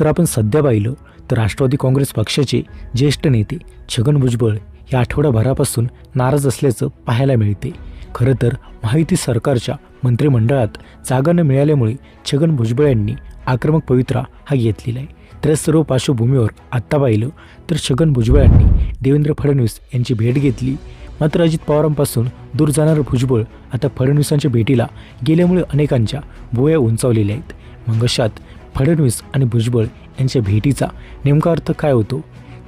तर आपण सध्या पाहिलं तर राष्ट्रवादी काँग्रेस पक्षाचे ज्येष्ठ नेते छगन भुजबळ या आठवड्याभरापासून नाराज असल्याचं पाहायला मिळते. खरं तर माहिती सरकारच्या मंत्रिमंडळात जागा न मिळाल्यामुळे छगन भुजबळ यांनी आक्रमक पवित्रा हा घेतलेला आहे. तर सर्व पार्श्वभूमीवर आत्ता पाहिलं तर छगन भुजबळ यांनी देवेंद्र फडणवीस यांची भेट घेतली. मात्र अजित पवारांपासून दूर जाणारं भुजबळ आता फडणवीसांच्या भेटीला गेल्यामुळे अनेकांच्या भुवया उंचावलेल्या आहेत. मग अशात फडणवीस आणि भुजबळ यांच्या भेटीचा नेमका अर्थ काय होतो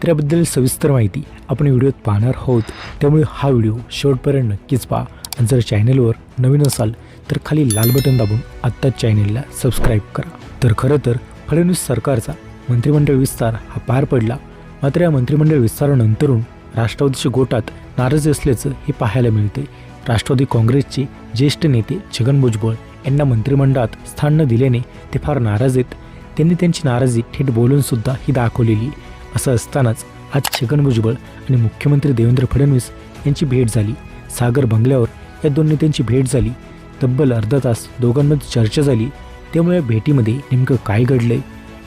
तर याबद्दल सविस्तर माहिती आपण व्हिडिओत पाहणार आहोत. त्यामुळे हा व्हिडिओ शेवटपर्यंत नक्कीच पहा. आणि जर चॅनेलवर नवीन असाल तर खाली लाल बटन दाबून आत्ताच चॅनेलला सबस्क्राईब करा. तर खरं तर फडणवीस सरकारचा मंत्रिमंडळ विस्तार हा पार पडला. मात्र या मंत्रिमंडळ विस्तारानंतरून राष्ट्रवादीच्या गोटात नाराजी असल्याचं हे पाहायला मिळते राष्ट्रवादी काँग्रेसचे ज्येष्ठ नेते छगन भुजबळ यांना मंत्रिमंडळात स्थान न दिल्याने ते फार नाराज आहेत. त्यांनी त्यांची नाराजी थेट बोलून सुद्धा ही दाखवलेली. असं असतानाच आज छगन भुजबळ आणि मुख्यमंत्री देवेंद्र फडणवीस यांची भेट झाली. सागर बंगल्यावर या दोन नेत्यांची भेट झाली. तब्बल अर्धा तास दोघांमध्ये चर्चा झाली. त्यामुळे या भेटीमध्ये नेमकं काय घडलंय?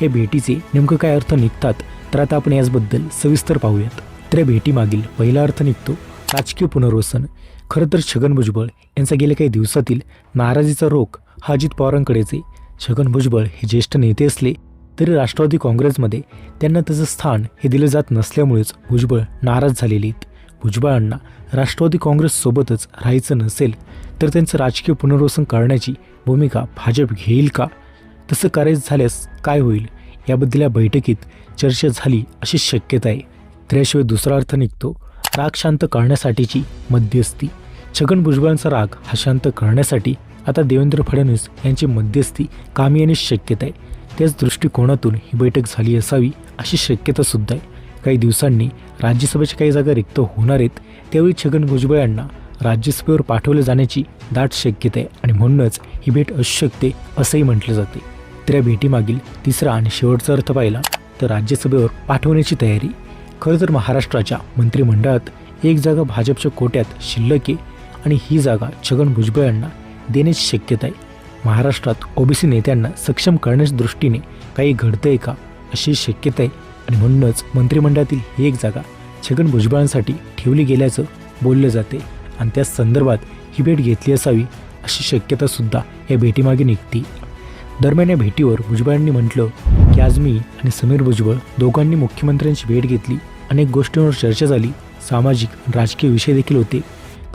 या भेटीचे नेमकं काय अर्थ निघतात? तर आता आपण याचबद्दल सविस्तर पाहूयात. तर या भेटीमागील पहिला अर्थ निघतो राजकीय पुनर्वसन. खरं तर छगन भुजबळ यांचा गेल्या काही दिवसातील नाराजीचा रोख हा अजित पवारांकडेच. आहे छगन भुजबळ हे ज्येष्ठ नेते असले तरी राष्ट्रवादी काँग्रेसमध्ये त्यांना त्याचं स्थान हे दिलं जात नसल्यामुळेच भुजबळ नाराज झालेले आहेत. भुजबळांना राष्ट्रवादी काँग्रेससोबतच राहायचं नसेल तर त्यांचं राजकीय पुनर्वसन करण्याची भूमिका भाजप घेईल का? तसं करायचं झाल्यास काय होईल? याबद्दल या बैठकीत चर्चा झाली अशी शक्यता आहे. त्याशिवाय दुसरा अर्थ निघतो. राग शांत करण्यासाठीची मध्यस्थी. छगन भुजबळांचा राग हा शांत करण्यासाठी आता देवेंद्र फडणवीस यांची मध्यस्थी कामी येण्याची शक्यता आहे. त्याच दृष्टिकोनातून ही बैठक झाली असावी अशी शक्यता सुद्धा आहे. काही दिवसांनी राज्यसभेच्या काही जागा रिक्त होणार आहेत त्यावेळी छगन भुजबळ यांना राज्यसभेवर पाठवले जाण्याची दाट शक्यता आहे आणि म्हणूनच ही भेट असू शकते असंही म्हटलं जाते. तर या भेटीमागील तिसरा आणि शेवटचा अर्थ पाहिला तर राज्यसभेवर पाठवण्याची तयारी खरं तर महाराष्ट्राच्या मंत्रिमंडळात एक जागा भाजपच्या कोट्यात शिल्लक आहे आणि ही जागा छगन भुजबळ यांना देण्याची शक्यता आहे. महाराष्ट्रात ओबीसी नेत्यांना सक्षम करण्याच्या दृष्टीने काही घडतंय का अशी शक्यता आहे आणि म्हणूनच मंत्रिमंडळातील ही एक जागा छगन भुजबळांसाठी ठेवली गेल्याचं बोललं जाते आणि त्या संदर्भात ही भेट घेतली असावी अशी शक्यता सुद्धा या भेटीमागे निघते. दरम्यान या भेटीवर भुजबळांनी म्हटलं की आज मी आणि समीर भुजबळ दोघांनी मुख्यमंत्र्यांची भेट घेतली. अनेक गोष्टींवर चर्चा झाली. सामाजिक आणि राजकीय विषय देखील होते.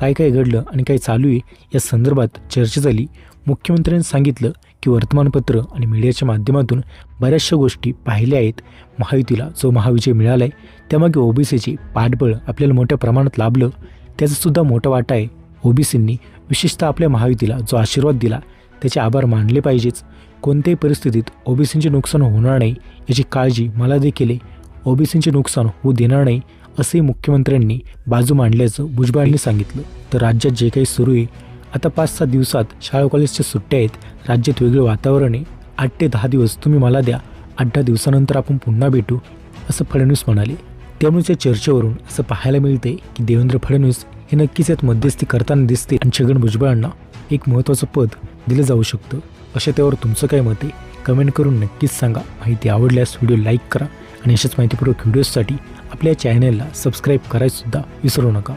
काय काय घडलं आणि काय चालू आहे या संदर्भात चर्चा झाली. मुख्यमंत्र्यांनी सांगितलं की वर्तमानपत्र आणि मीडियाच्या माध्यमातून बऱ्याचशा गोष्टी पाहिल्या आहेत. महायुतीला जो महाविजय मिळाला आहे त्यामागे ओबीसीचे पाठबळ आपल्याला मोठ्या प्रमाणात लाभलं. त्याचासुद्धा मोठा वाटा आहे. ओबीसींनी विशेषतः आपल्या महायुतीला जो आशीर्वाद दिला त्याचे आभार मानले पाहिजेच. कोणत्याही परिस्थितीत ओबीसींचे नुकसान होणार नाही याची काळजी मला देखील आहे. ओबीसींचे नुकसान होऊ देणार नाही असे मुख्यमंत्र्यांनी बाजू मांडल्याचं भुजबळांनी सांगितलं. तर राज्यात जे काही सुरू आहे आता पाच सात दिवसात शाळा कॉलेजच्या सुट्ट्या आहेत राज्यात वेगळं वातावरण आहे. आठ ते दहा दिवस तुम्ही मला द्या आठ दहा दिवसानंतर आपण पुन्हा भेटू असं फडणवीस म्हणाले. त्यामुळे या चर्चेवरून असं पाहायला मिळते की देवेंद्र फडणवीस हे नक्कीच यात मध्यस्थी करताना दिसते आणि छगन भुजबळांना एक महत्त्वाचं पद दिलं जाऊ शकतं. अशा त्यावर तुमचं काय मत आहे कमेंट करून नक्कीच सांगा. माहिती आवडल्यास व्हिडिओ लाईक करा आणि अशाच माहितीपूर्वक व्हिडिओजसाठी आपल्या चॅनलला सबस्क्राईब करायसुद्धा विसरू नका.